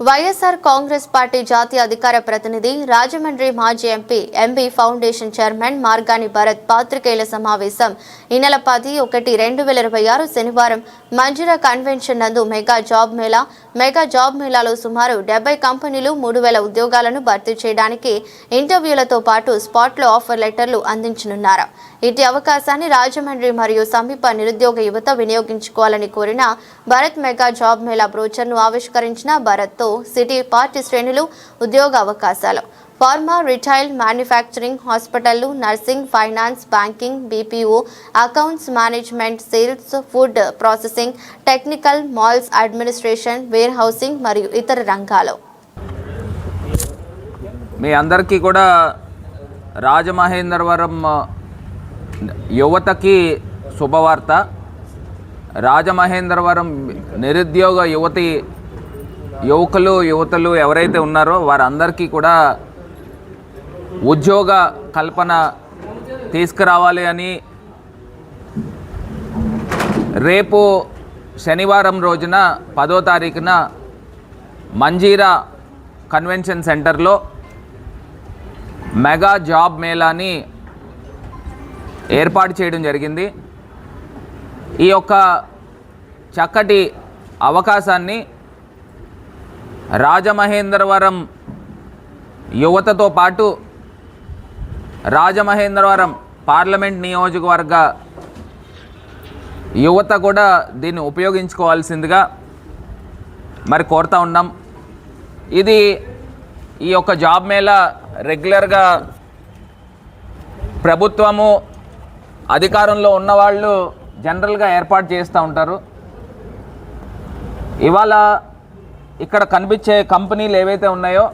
YSR Congress party జాతీయ అధికార ప్రతినిధి రాజమండ్రి మాజీ MP MB foundation chairman Margani Bharat పాత్రికేయుల సమావేశం ఈ నెల పది ఒకటి రెండు వేల ఇరవై ఆరు శనివారం మంజిరా కన్వెన్షన్ నందు mega job mela mega job మేళాలో సుమారు డెబ్బై కంపెనీలు మూడు వేల ఉద్యోగాలను భర్తీ చేయడానికి ఇంటర్వ్యూలతో పాటు స్పాట్లో ఆఫర్ లెటర్లు అందించనున్నారు. ఇటీ అవకాశాన్ని రాజమండ్రి మరియు సమీప నిరుద్యోగ యువత వినియోగించుకోవాలని కోరిన భరత్ మెగా జాబ్ మేళా బ్రోచర్ను ఆవిష్కరించిన భరత్తో సిటీ పార్టీ శ్రేణులు ఉద్యోగ అవకాశాలు. Pharma retail manufacturing హాస్పిటళ్ళు nursing finance banking BPO accounts management sales food processing technical malls administration warehousing మరియు ఇతర రంగాలు. మీ అందరికీ కూడా రాజమహేంద్రవరం యువతకి శుభవార్త. రాజమహేంద్రవరం నిరుద్యోగ యువతి యువకులు యువతలు ఎవరైతే ఉన్నారో వారందరికీ కూడా ఉద్యోగ కల్పన తీసుకురావాలి అని రేపు శనివారం రోజున పదో తారీఖున మంజీరా కన్వెన్షన్ సెంటర్లో మెగా జాబ్ మేళాని ఏర్పాటు చేయడం జరిగింది. ఈ యొక్క చక్కటి అవకాశాన్ని రాజమహేంద్రవరం యువతతో పాటు రాజమహేంద్రవరం పార్లమెంట్ నియోజకవర్గ యువత కూడా దీన్ని ఉపయోగించుకోవాల్సిందిగా మరి కోరుతా ఉన్నాం. ఇది ఈ యొక్క జాబ్ మేళా రెగ్యులర్గా ప్రభుత్వము అధికారంలో ఉన్నవాళ్ళు జనరల్గా ఏర్పాటు చేస్తూ ఉంటారు. ఇవాళ ఇక్కడ కనిపించే కంపెనీలు ఏవైతే ఉన్నాయో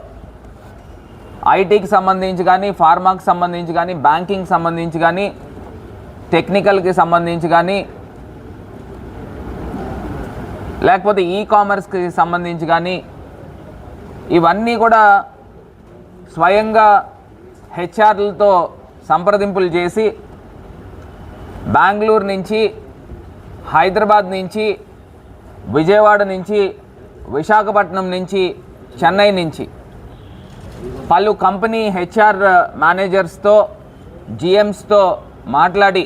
ఐటీకి సంబంధించి కానీ ఫార్మాకి సంబంధించి కానీ బ్యాంకింగ్ సంబంధించి కానీ టెక్నికల్కి సంబంధించి కానీ లేకపోతే ఈ కామర్స్కి సంబంధించి కానీ ఇవన్నీ కూడా స్వయంగా హెచ్ఆర్లతో సంప్రదింపులు చేసి బెంగళూరు నుంచి హైదరాబాద్ నుంచి విజయవాడ నుంచి విశాఖపట్నం నుంచి చెన్నై నుంచి. పలు కంపెనీ హెచ్ఆర్ మేనేజర్స్తో జిఎమ్స్తో మాట్లాడి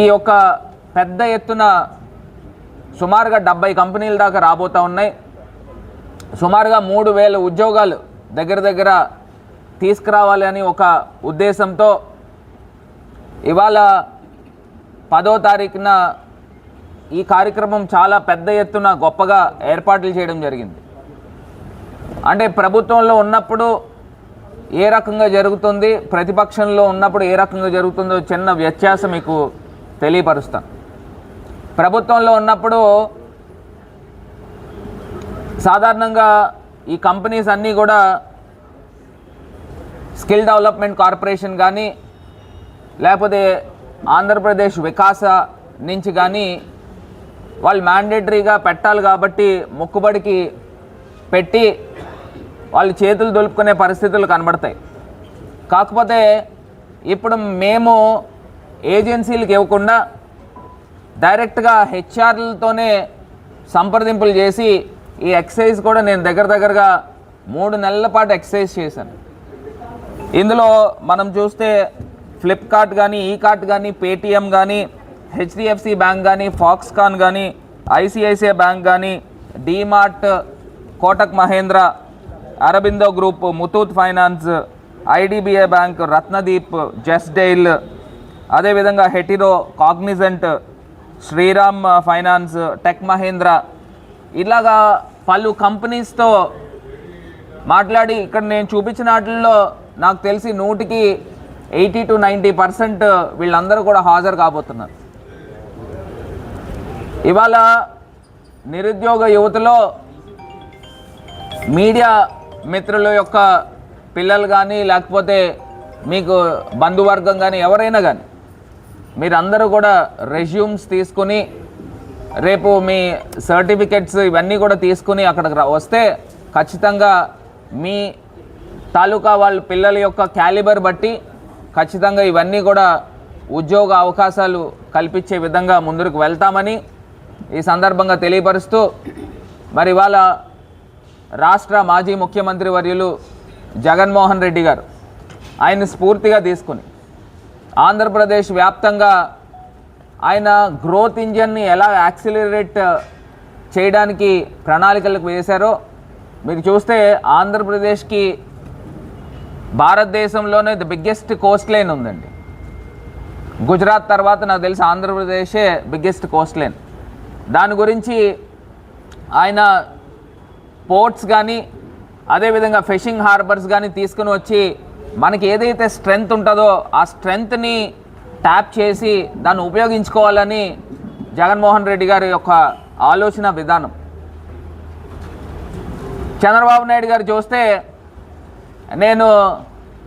ఈ యొక్క పెద్ద ఎత్తున సుమారుగా డెబ్బై కంపెనీల దాకా రాబోతూ ఉన్నాయి. సుమారుగా మూడు వేల ఉద్యోగాలు దగ్గర దగ్గర తీసుకురావాలి అని ఒక ఉద్దేశంతో ఇవాళ పదో తారీఖున ఈ కార్యక్రమం చాలా పెద్ద ఎత్తున గొప్పగా ఏర్పాట్లు చేయడం జరిగింది. అంటే ప్రభుత్వంలో ఉన్నప్పుడు ఏ రకంగా జరుగుతుంది ప్రతిపక్షంలో ఉన్నప్పుడు ఏ రకంగా జరుగుతుందో చిన్న వ్యత్యాసం మీకు తెలియపరుస్తాను. ప్రభుత్వంలో ఉన్నప్పుడు సాధారణంగా ఈ కంపెనీస్ అన్నీ కూడా స్కిల్ డెవలప్మెంట్ కార్పొరేషన్ కానీ లేకపోతే ఆంధ్రప్రదేశ్ వికాస నుంచి కానీ వాళ్ళు మ్యాండేటరీగా పెట్టాలి కాబట్టి మొక్కుబడికి పెట్టి వాళ్ళు చేతులు దొలుపుకునే పరిస్థితులు కనబడతాయి. కాకపోతే ఇప్పుడు మేము ఏజెన్సీలకు ఇవ్వకుండా డైరెక్ట్గా హెచ్ఆర్లతోనే సంప్రదింపులు చేసి ఈ ఎక్సర్సైజ్ కూడా నేను దగ్గర దగ్గరగా మూడు నెలల పాటు ఎక్సర్సైజ్ చేశాను. ఇందులో మనం చూస్తే ఫ్లిప్కార్ట్ కానీ ఈ కార్ట్ కానీ పేటిఎం కానీ హెచ్డిఎఫ్సి బ్యాంక్ కానీ ఫాక్స్కాన్ కానీ ఐసిఐసిఐ బ్యాంక్ కానీ DMart Kotak Mahindra Aurobindo group Muthoot finance IDBI bank Ratnadeep Justdial అదేవిధంగా Hetero Cognizant Shriram finance Tech Mahindra. ఇలాగా పలు కంపెనీస్తో మాట్లాడి ఇక్కడ నేను చూపించిన వాటిల్లో నాకు తెలిసి నూటికి ఎయిటీ టు నైంటీ పర్సెంట్ వీళ్ళందరూ కూడా హాజరు కాబోతున్నారు. ఇవాళ నిరుద్యోగ యువతలో మీడియా మిత్రుల యొక్క పిల్లలు కానీ లేకపోతే మీకు బంధువర్గం కానీ ఎవరైనా కానీ మీరందరూ కూడా రెజ్యూమ్స్ తీసుకుని రేపు మీ సర్టిఫికెట్స్ ఇవన్నీ కూడా తీసుకుని అక్కడికి వస్తే ఖచ్చితంగా మీ తాలూకా వాళ్ళ పిల్లల యొక్క క్యాలిబర్ బట్టి ఖచ్చితంగా ఇవన్నీ కూడా ఉద్యోగ అవకాశాలు కల్పించే విధంగా ముందుకు వెళ్తామని ఈ సందర్భంగా తెలియపరుస్తూ మరి ఇవాళ రాష్ట్ర మాజీ ముఖ్యమంత్రి వర్యులు జగన్మోహన్ రెడ్డి గారు ఆయన స్ఫూర్తిగా తీసుకుని ఆంధ్రప్రదేశ్ వ్యాప్తంగా ఆయన గ్రోత్ ఇంజన్ని ఎలా యాక్సిలరేట్ చేయడానికి ప్రణాళికలకు వేశారో మీరు చూస్తే ఆంధ్రప్రదేశ్కి భారతదేశంలోనే ది బిగ్గెస్ట్ కోస్ట్ లైన్ ఉందండి. గుజరాత్ తర్వాత నాకు తెలిసి ఆంధ్రప్రదేశే బిగ్గెస్ట్ కోస్ట్ లైన్. దాని గురించి ఆయన పోర్ట్స్ కానీ అదేవిధంగా ఫిషింగ్ హార్బర్స్ కానీ తీసుకుని వచ్చి మనకి ఏదైతే స్ట్రెంగ్త్ ఉంటుందో ఆ స్ట్రెంగ్త్ని ట్యాప్ చేసి దాన్ని ఉపయోగించుకోవాలని జగన్మోహన్ రెడ్డి గారి యొక్క ఆలోచన విధానం. చంద్రబాబు నాయుడు గారు చూస్తే నేను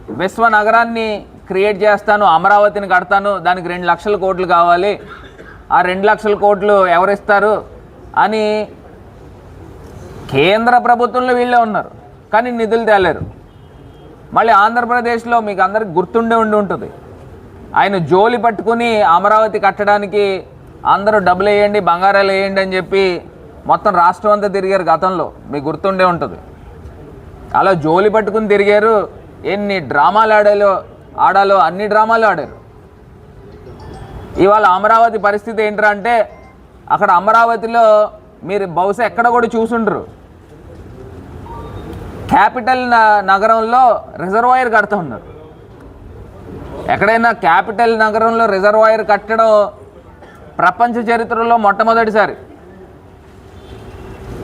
విశ్వ నగరాన్ని క్రియేట్ చేస్తాను అమరావతిని కడతాను దానికి రెండు లక్షల కోట్లు కావాలి ఆ రెండు లక్షల కోట్లు ఎవరిస్తారు అని కేంద్ర ప్రభుత్వంలో వీళ్ళే ఉన్నారు. కానీ నిధులు తేలేరు. మళ్ళీ ఆంధ్రప్రదేశ్లో మీకు అందరికి గుర్తుండే ఉండి ఉంటుంది. ఆయన జోలి పట్టుకుని అమరావతి కట్టడానికి అందరూ డబ్బులు వేయండి బంగారాలు వేయండి అని చెప్పి మొత్తం రాష్ట్రం అంతా తిరిగారు గతంలో. మీకు గుర్తుండే ఉంటుంది. అలా జోలి పట్టుకుని తిరిగారు. ఎన్ని డ్రామాలు ఆడాలో ఆడాలో అన్ని డ్రామాలు ఆడారు. ఇవాళ అమరావతి పరిస్థితి ఏంట్రా అంటే అక్కడ అమరావతిలో మీరు బహుశా ఎక్కడ కూడా చూసుండ్రు. క్యాపిటల్ న- నగరంలో రిజర్వాయర్ కడుతూ ఉన్నారు. ఎక్కడైనా క్యాపిటల్ నగరంలో రిజర్వాయర్ కట్టడం ప్రపంచ చరిత్రలో మొట్టమొదటిసారి.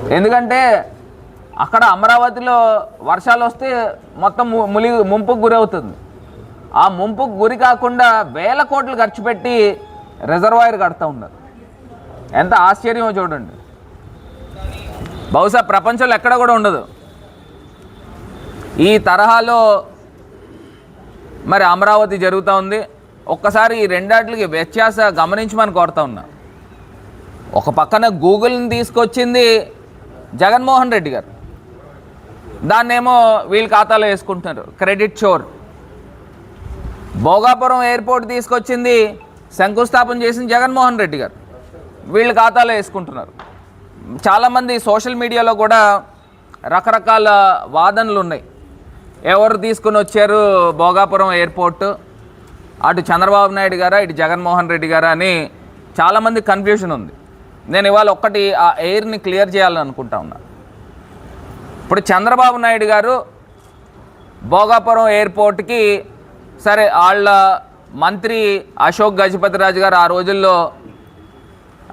ఎందుకంటే అక్కడ అమరావతిలో వర్షాలు వస్తే మొత్తం ము- ములి ముంపుకు గురవుతుంది. ఆ ముంపుకు గురి కాకుండా వేల కోట్లు ఖర్చు పెట్టి రిజర్వాయర్ కడుతూ ఉన్నారు. ఎంత ఆశ్చర్యమో చూడండి. బహుశా ప్రపంచంలో ఎక్కడ కూడా ఉండదు. ఈ తరహాలో మరి అమరావతి జరుగుతూ ఉంది. ఒక్కసారి ఈ రెండాటికి వ్యత్యాస గమనించమని కోరుతా ఉన్నా. ఒక పక్కన గూగుల్ని తీసుకొచ్చింది జగన్మోహన్ రెడ్డి గారు. దాన్నేమో వీళ్ళ ఖాతాలో వేసుకుంటున్నారు. క్రెడిట్ షోర్. భోగాపురం ఎయిర్పోర్ట్ తీసుకొచ్చింది శంకుస్థాపన చేసిన జగన్మోహన్ రెడ్డి గారు. వీళ్ళు ఖాతాలో వేసుకుంటున్నారు. చాలామంది సోషల్ మీడియాలో కూడా రకరకాల వాదనలు ఉన్నాయి ఎవరు తీసుకుని వచ్చారు భోగాపురం ఎయిర్పోర్ట్? అటు చంద్రబాబు నాయుడు గారా ఇటు జగన్మోహన్ రెడ్డి గారా అని చాలామంది కన్ఫ్యూషన్ ఉంది. నేను ఇవాళ ఒక్కటి ఆ ఎయిర్ని క్లియర్ చేయాలని అనుకుంటా ఉన్నా. ఇప్పుడు చంద్రబాబు నాయుడు గారు భోగాపురం ఎయిర్పోర్ట్కి సరే వాళ్ళ మంత్రి అశోక్ గజపతిరాజు గారు ఆ రోజుల్లో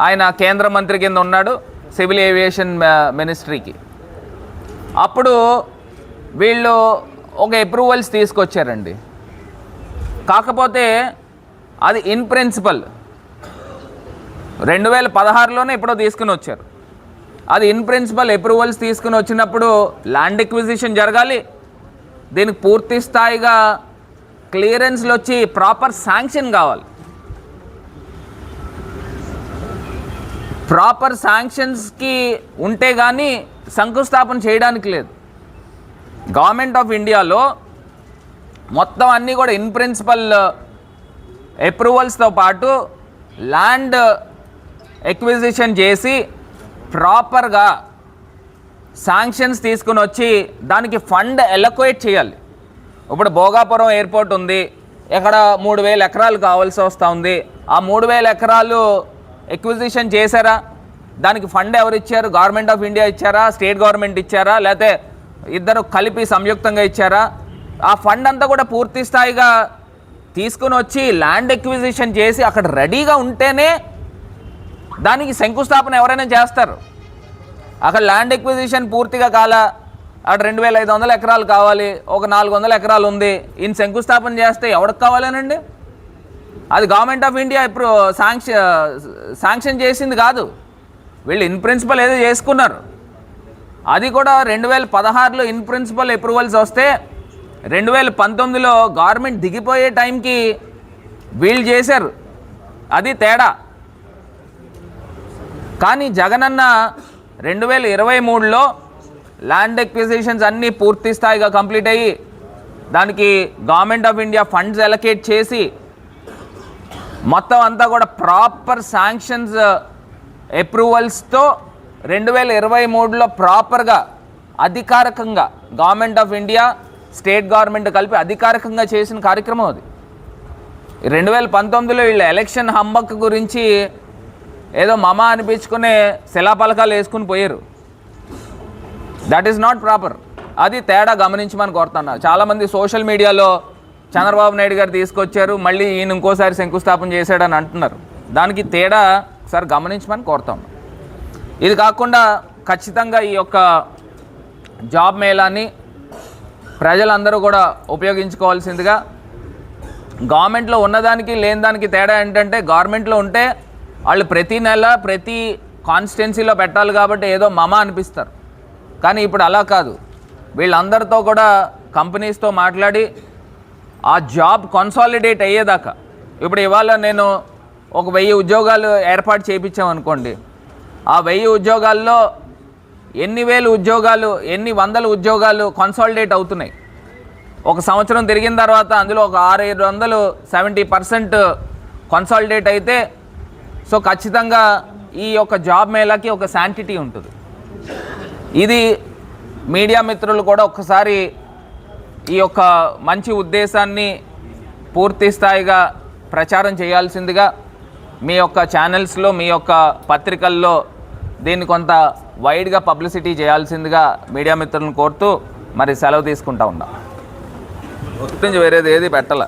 ఆయన కేంద్ర మంత్రి కింద ఉన్నాడు సివిల్ ఏవియేషన్ మినిస్ట్రీకి. అప్పుడు వీళ్ళు ఒక అప్రూవల్స్ తీసుకొచ్చారండి. కాకపోతే అది ఇన్ ప్రిన్సిపల్. రెండు వేల పదహారులోనే ఎప్పుడో తీసుకుని వచ్చారు. అది ఇన్ ప్రిన్సిపల్ అప్రూవల్స్ తీసుకుని వచ్చినప్పుడు ల్యాండ్ ఎక్విజిషన్ జరగాలి దీనికి పూర్తి స్థాయిగా క్లియరెన్స్లు వచ్చి ప్రాపర్ శాంక్షన్ కావాలి. ప్రాపర్ శాంక్షన్స్కి ఉంటే కానీ శంకుస్థాపన చేయడానికి లేదు. గవర్నమెంట్ ఆఫ్ ఇండియాలో మొత్తం అన్నీ కూడా ఇన్ ప్రిన్సిపల్ అప్రూవల్స్తో పాటు ల్యాండ్ ఎక్విజిషన్ చేసి ప్రాపర్గా శాంక్షన్స్ తీసుకుని వచ్చి దానికి ఫండ్ ఎలక్వేట్ చేయాలి. ఇప్పుడు భోగాపురం ఎయిర్పోర్ట్ ఉంది. ఇక్కడ మూడు వేల ఎకరాలు కావాల్సి వస్తూ ఉంది. ఆ మూడు వేల ఎకరాలు ఎక్విజిషన్ చేశారా? దానికి ఫండ్ ఎవరు ఇచ్చారు? గవర్నమెంట్ ఆఫ్ ఇండియా ఇచ్చారా? స్టేట్ గవర్నమెంట్ ఇచ్చారా? లేకపోతే ఇద్దరు కలిపి సంయుక్తంగా ఇచ్చారా? ఆ ఫండ్ అంతా కూడా పూర్తి స్థాయిగా తీసుకుని వచ్చి ల్యాండ్ ఎక్విజిషన్ చేసి అక్కడ రెడీగా ఉంటేనే దానికి శంకుస్థాపన ఎవరైనా చేస్తారు. అక్కడ ల్యాండ్ ఎక్విజిషన్ పూర్తిగా కాల అటు రెండు వేల ఐదు వందల ఎకరాలు కావాలి ఒక నాలుగు వందల ఎకరాలు ఉంది. ఈయన శంకుస్థాపన చేస్తే ఎవరికి కావాలేనండి? అది గవర్నమెంట్ ఆఫ్ ఇండియా ఇప్పుడు శాంక్షన్ శాంక్షన్ చేసింది కాదు. వీళ్ళు ఇన్ ప్రిన్సిపల్ ఏదో చేసుకున్నారు. అది కూడా రెండు వేల పదహారులో ఇన్ ప్రిన్సిపల్ అప్రూవల్స్ వస్తే రెండు వేల పంతొమ్మిదిలో గవర్నమెంట్ దిగిపోయే టైంకి వీళ్ళు చేశారు. అది తేడా. కానీ జగనన్న రెండు వేల ఇరవై మూడులో ల్యాండ్ ఎక్విజిషన్స్ అన్నీ పూర్తి స్థాయిగా కంప్లీట్ అయ్యి దానికి government of India funds allocate చేసి మొత్తం అంతా కూడా ప్రాపర్ శాంక్షన్స్ అప్రూవల్స్తో రెండు వేల ఇరవై మూడులో ప్రాపర్గా అధికారికంగా government of India state government కలిపి అధికారికంగా చేసిన కార్యక్రమం అది. రెండు వేల పంతొమ్మిదిలో వీళ్ళ ఎలక్షన్ హంబక్ గురించి ఏదో మమ అనిపించుకునే శిలాపలకాలు వేసుకుని పోయారు. దట్ ఈస్ నాట్ ప్రాపర్ అది తేడా గమనించమని కోరుతున్నా. చాలామంది సోషల్ మీడియాలో చంద్రబాబు నాయుడు గారు తీసుకొచ్చారు మళ్ళీ ఈయన ఇంకోసారి శంకుస్థాపన చేశాడని అంటున్నారు. దానికి తేడా ఒకసారి గమనించమని కోరుతాం ఇది కాకుండా ఖచ్చితంగా ఈ యొక్క జాబ్ మేళాన్ని ప్రజలందరూ కూడా ఉపయోగించుకోవాల్సిందిగా గవర్నమెంట్లో ఉన్నదానికి లేని దానికి తేడా ఏంటంటే గవర్నమెంట్లో ఉంటే వాళ్ళు ప్రతి నెల ప్రతి కాన్స్టిట్యున్సీలో పెట్టాలి కాబట్టి ఏదో మమ అనిపిస్తారు. కానీ ఇప్పుడు అలా కాదు. వీళ్ళందరితో కూడా కంపెనీస్తో మాట్లాడి ఆ జాబ్ కన్సాలిడేట్ అయ్యేదాకా. ఇప్పుడు ఇవాళ నేను ఒక వెయ్యి ఉద్యోగాలు ఏర్పాటు చేయించామనుకోండి ఆ వెయ్యి ఉద్యోగాల్లో ఎన్ని వేలు ఉద్యోగాలు ఎన్ని వందల ఉద్యోగాలు కన్సాలిడేట్ అవుతున్నాయి. ఒక సంవత్సరం తిరిగిన తర్వాత అందులో ఒక ఆరు ఏడు వందలు సెవెంటీ పర్సెంట్ కన్సాలిడేట్ అయితే సో ఖచ్చితంగా ఈ యొక్క జాబ్ మేళాకి ఒక శాంటిటీ ఉంటుంది. ఇది మీడియా మిత్రులు కూడా ఒక్కసారి ఈ యొక్క మంచి ఉద్దేశాన్ని పూర్తి స్థాయిగా ప్రచారం చేయాల్సిందిగా మీ యొక్క ఛానల్స్లో మీ యొక్క పత్రికల్లో దీన్ని కొంత వైడ్గా పబ్లిసిటీ చేయాల్సిందిగా మీడియా మిత్రులను కోరుతూ మరి సెలవు తీసుకుంటా ఉన్నా. గుర్తించి వేరేది ఏది పెట్టాల?